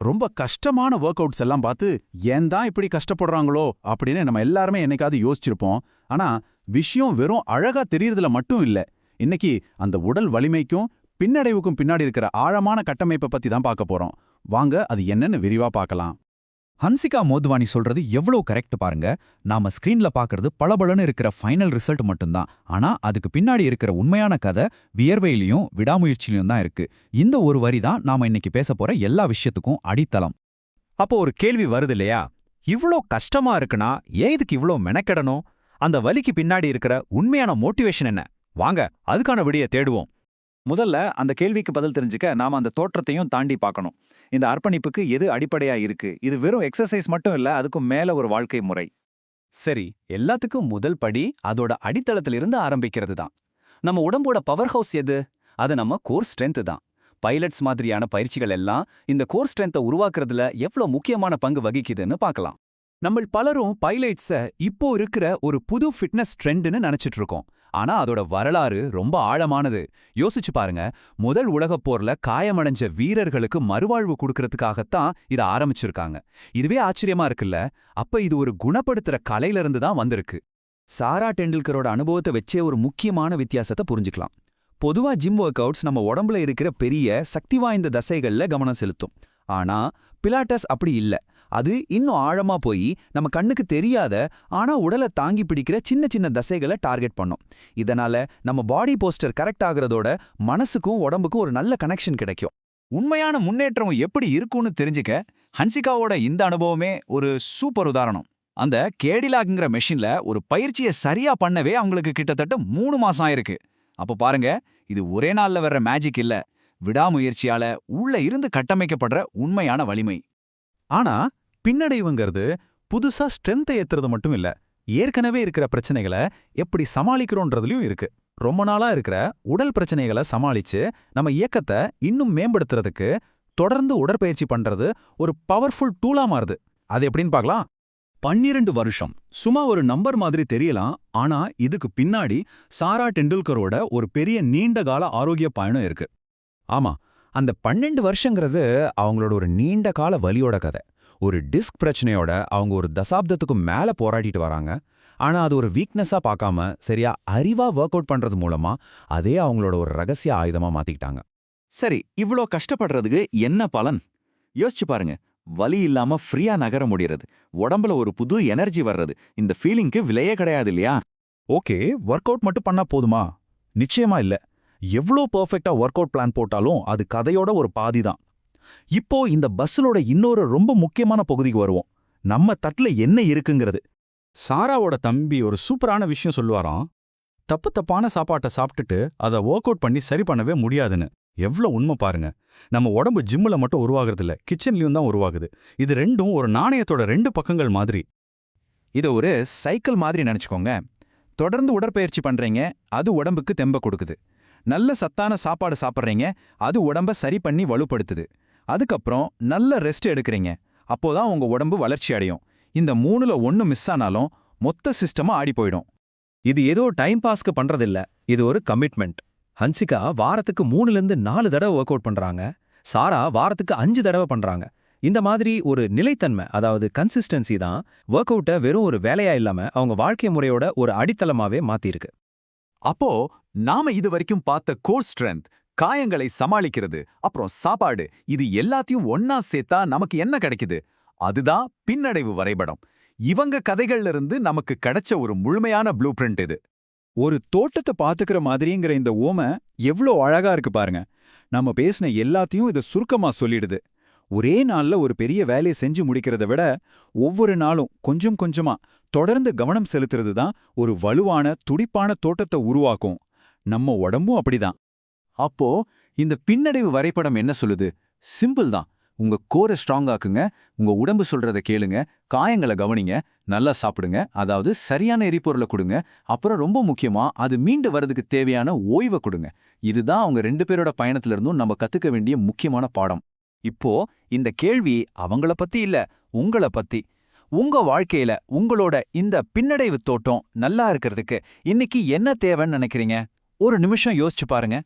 ரொம்ப கஷ்டமான work outs எல்லாம் பார்த்து ஏன் தான் இப்படி கஷ்டப்படுறாங்களோ? அப்படின்னு நம்ம எல்லாருமே என்னைக்காவது யோசிச்சிருப்போம். ஆனா விஷயம் வெறும் அழகா தெரியறதுல மட்டும் இல்ல. இன்னைக்கு அந்த உடல் வலிமைக்கும் பின்னடைவுக்கும் பின்னாடி இருக்கிற ஆழமான கட்டமைப்பை பத்தி தான் பார்க்க போறோம். வாங்க அது என்னன்னு விரிவா பார்க்கலாம். ஹன்சிகா மோத்வானி சொல்றது எவ்வளவு கரெக்ட் பாருங்க. நாம ஸ்கிரீன்ல பாக்குறது பளபளன்னு இருக்கிற ஃபைனல் ரிசல்ட் மட்டும்தான். ஆனா அதுக்கு பின்னாடி இருக்கிற உண்மையான கதை வியர்வையிலையும் விடாமுயற்சியிலையும் தான் இருக்கு. இந்த ஒரு வரி தான் நாம இன்னைக்கு பேச போற எல்லா விஷயத்துக்கும் அடித்தளம். அப்போ ஒரு கேள்வி வருது இல்லையா? இவ்ளோ கஷ்டமா இருக்குன்னா ஏன் இதுக்கு இவ்ளோ மெனக்கெடணும்? அந்த வலிக்கு பின்னாடி இருக்கிற உண்மையான மோட்டிவேஷன் என்ன? வாங்க அதுக்கான விடிய தேடுவோம். முதல்ல அந்த கேள்விக்கு பதில் தெரிஞ்சுக்க நாம அந்த தோற்றத்தையும் தாண்டி பார்க்கணும். இந்த அர்ப்பணிப்புக்கு எது அடிப்படையா இருக்கு? இது வெறும் எக்ஸசைஸ் மட்டும் இல்ல அதுக்கும் மேல ஒரு வாழ்க்கை முறை. சரி எல்லாத்துக்கும் முதல் படி அதோட அடித்தளத்திலிருந்து ஆரம்பிக்கிறது தான். நம்ம உடம்போட பவர் ஹவுஸ் எது? அது நம்ம கோர் ஸ்ட்ரென்த் தான். பைலட்ஸ் மாதிரியான பயிற்சிகள் எல்லாம் இந்த கோர் ஸ்ட்ரென்த்தை உருவாக்குறதுல எவ்வளவு முக்கியமான பங்கு வகிக்குதுன்னு பார்க்கலாம் நம்ம பலரும் பைலட்ஸ இப்போ இருக்கிற ஒரு புது ஃபிட்னஸ் ட்ரெண்டுன்னு நினைச்சிட்டு இருக்கோம். ஆனா அதோட வரலாறு ரொம்ப ஆழமானது. யோசிச்சு பாருங்க முதல் உலகப் போர்ல காயமடைஞ்ச வீரர்களுக்கு மறுவாழ்வு கொடுக்கறதுக்காகத்தான் இத ஆரம்பிச்சிருக்காங்க. இதுவே ஆச்சரியமா இருக்குல்ல? அப்ப இது ஒரு குணப்படுத்துற கலையில இருந்து தான் வந்திருக்கு. சாரா டெண்டுல்கரோட அனுபவத்தை வச்சே ஒரு முக்கியமான வித்தியாசத்தை புரிஞ்சுக்கலாம். பொதுவா ஜிம் ஒர்க் அவுட்ஸ் நம்ம உடம்புல இருக்கிற பெரிய சக்தி வாய்ந்த தசைகள்ல கவனம் செலுத்தும். ஆனா பிலாட்டஸ் அப்படி இல்ல. அது இன்னும் ஆழமா போய் நம்ம கண்ணுக்கு தெரியாத ஆனா உடலை தாங்கி பிடிக்கிற சின்ன சின்ன தசைகளை டார்கெட் பண்ணும். இதனால நம்ம பாடி போஸ்டர் கரெக்ட் ஆகுறதோட மனசுக்கும் உடம்புக்கும் ஒரு நல்ல கனெக்ஷன் கிடைக்கும். உண்மையான முன்னேற்றம் எப்படி இருக்கும்னு தெரிஞ்சுக்க ஹன்சிகாவோட இந்த அனுபவமே ஒரு சூப்பர் உதாரணம். அந்த கேடிலாக்குங்கிற மெஷின்ல ஒரு பயிற்சியை சரியா பண்ணவே அவங்களுக்கு கிட்டத்தட்ட மூணு மாசம் ஆயிருக்கு. அப்ப பாருங்க இது ஒரே நாள்ல வர்ற மேஜிக் இல்ல. விடாமுயற்சியால உள்ள இருந்து கட்டமைக்கப்படுற உண்மையான வலிமை. ஆனா பின்னடைவுங்கிறது புதுசா ஸ்ட்ரென்த்தை ஏத்துறது மட்டும் இல்ல ஏற்கனவே இருக்கிற பிரச்சனைகளை எப்படி சமாளிக்கிறோன்றதுலயும் இருக்கு. ரொம்ப நாளா இருக்கிற உடல் பிரச்சனைகளை சமாளிச்சு நம்ம இயக்கத்தை இன்னும் மேம்படுத்துறதுக்கு தொடர்ந்து உடற்பயிற்சி பண்றது ஒரு பவர்ஃபுல் டூலா மாறுது. அது எப்படின்னு பார்க்கலாம்? பன்னிரண்டு வருஷம். சும்மா ஒரு நம்பர் மாதிரி தெரியலாம். ஆனா இதுக்கு பின்னாடி சாரா டெண்டுல்கரோட ஒரு பெரிய நீண்ட கால ஆரோக்கிய பயணம் இருக்கு. ஆமா அந்த பன்னெண்டு வருஷங்கிறது அவங்களோட ஒரு நீண்ட கால வலியோட கதை. ஒரு டிஸ்க் பிரச்சனையோட அவங்க ஒரு தசாப்தத்துக்கு மேல போராடிட்டு வராங்க. ஆனா அது ஒரு வீக்னஸா பார்க்காம சரியா அறிவா ஒர்க் அவுட் பண்றது மூலமா அதே அவங்களோட ஒரு ரகசிய ஆயுதமா மாத்திக்கிட்டாங்க. சரி இவ்ளோ கஷ்டப்படுறதுக்கு என்ன பலன்? யோசிச்சு பாருங்க. வலி இல்லாம ஃப்ரீயா நகர முடியறது. உடம்புல ஒரு புது எனர்ஜி வர்றது. இந்த ஃபீலிங்க்கு விலையே கிடையாது இல்லையா? ஓகே ஒர்க் அவுட் மட்டும் பண்ணா போதுமா? நிச்சயமா இல்ல. எவ்வளோ பர்ஃபெக்டா ஒர்க் அவுட் பிளான் போட்டாலும் அது கதையோட ஒரு பாதி தான் இப்போ இந்த பஸ்ஸலோட இன்னொரு ரொம்ப முக்கியமான பகுதிக்கு வருவோம். நம்ம தட்டுல என்ன இருக்குங்கிறது. சாராவோட தம்பி ஒரு சூப்பரான விஷயம் சொல்லுவாராம். தப்பு தப்பான சாப்பாட்டை சாப்பிட்டுட்டு அதை ஒர்க் அவுட் பண்ணி சரி பண்ணவே முடியாதுன்னு. எவ்வளோ உண்மை பாருங்க. நம்ம உடம்பு ஜிம்மில் மட்டும் உருவாகிறதில்ல. கிச்சன்லயும் தான் உருவாகுது. இது ரெண்டும் ஒரு நாணயத்தோட ரெண்டு பக்கங்கள் மாதிரி. இதை ஒரு சைக்கிள் மாதிரி நினைச்சுக்கோங்க. தொடர்ந்து உடற்பயிற்சி பண்றீங்க அது உடம்புக்கு தெம்ப கொடுக்குது. நல்ல சத்தான சாப்பாடு சாப்பிட்றீங்க அது உடம்ப சரி பண்ணி வலுப்படுத்துது. அதுக்கப்புறம் நல்ல ரெஸ்ட் எடுக்கிறீங்க. அப்போதான் உங்க உடம்பு வளர்ச்சி அடையும். இந்த மூணுல ஒன்னு மிஸ் ஆனாலும் மொத்த சிஸ்டமா ஆடி போயிடும். இது ஏதோ டைம் பாஸ்க்கு பண்றதில்ல. இது ஒரு கமிட்மெண்ட் ஹன்சிகா வாரத்துக்கு மூணுலேருந்து நாலு தடவை ஒர்க் அவுட் பண்றாங்க. சாரா வாரத்துக்கு அஞ்சு தடவை பண்றாங்க. இந்த மாதிரி ஒரு நிலைத்தன்மை அதாவது கன்சிஸ்டன்சி தான் ஒர்க் அவுட்டை வெறும் ஒரு வேலையா இல்லாம அவங்க வாழ்க்கை முறையோட ஒரு அடித்தளமாவே மாத்திருக்கு அப்போ நாம இது வரைக்கும் பார்த்த கோர் ஸ்ட்ரென்த் காயங்களை சமாளிக்கிறது. அப்புறம் சாப்பாடு. இது எல்லாத்தையும் ஒன்னா சேர்த்தா நமக்கு என்ன கிடைக்குது? அதுதான் பின்னடைவு வரைபடம். இவங்க கதைகள்ல இருந்து நமக்கு கிடைச்ச ஒரு முழுமையான ப்ளூ பிரிண்ட் இது. ஒரு தோட்டத்தை பாத்துக்கிற மாதிரிங்கிற இந்த ஓமை எவ்வளோ அழகா இருக்கு பாருங்க. நம்ம பேசின எல்லாத்தையும் இதை சுருக்கமா சொல்லிடுது. ஒரே நாள்ல ஒரு பெரிய வேலையை செஞ்சு முடிக்கிறத விட ஒவ்வொரு நாளும் கொஞ்சம் கொஞ்சமா தொடர்ந்து கவனம் செலுத்துறது தான் ஒரு வலுவான துடிப்பான தோட்டத்தை உருவாக்கும். நம்ம உடம்பும் அப்படிதான். அப்போ இந்த பின்னடைவு வரைபடம் என்ன சொல்லுது? சிம்பிள் தான். உங்க கோரை ஸ்ட்ராங் ஆக்குங்க. உங்க உடம்பு சொல்றத கேளுங்க. காயங்களை கவனிங்க. நல்லா சாப்பிடுங்க. அதாவது சரியான எரிபொருளை கொடுங்க. அப்புறம் ரொம்ப முக்கியமா அது மீண்டு வர்றதுக்கு தேவையான ஓய்வை கொடுங்க. இதுதான் அவங்க ரெண்டு பேரோட பயணத்துல இருந்தும் நம்ம கத்துக்க வேண்டிய முக்கியமான பாடம். இப்போ இந்த கேள்வி அவங்கள பத்தி இல்ல உங்கள பத்தி. உங்க வாழ்க்கையில உங்களோட இந்த பின்னடைவு தோட்டம் நல்லா இருக்கிறதுக்கு இன்னைக்கு என்ன தேவைன்னு நினைக்கிறீங்க? ஒரு நிமிஷம் யோசிச்சு பாருங்க.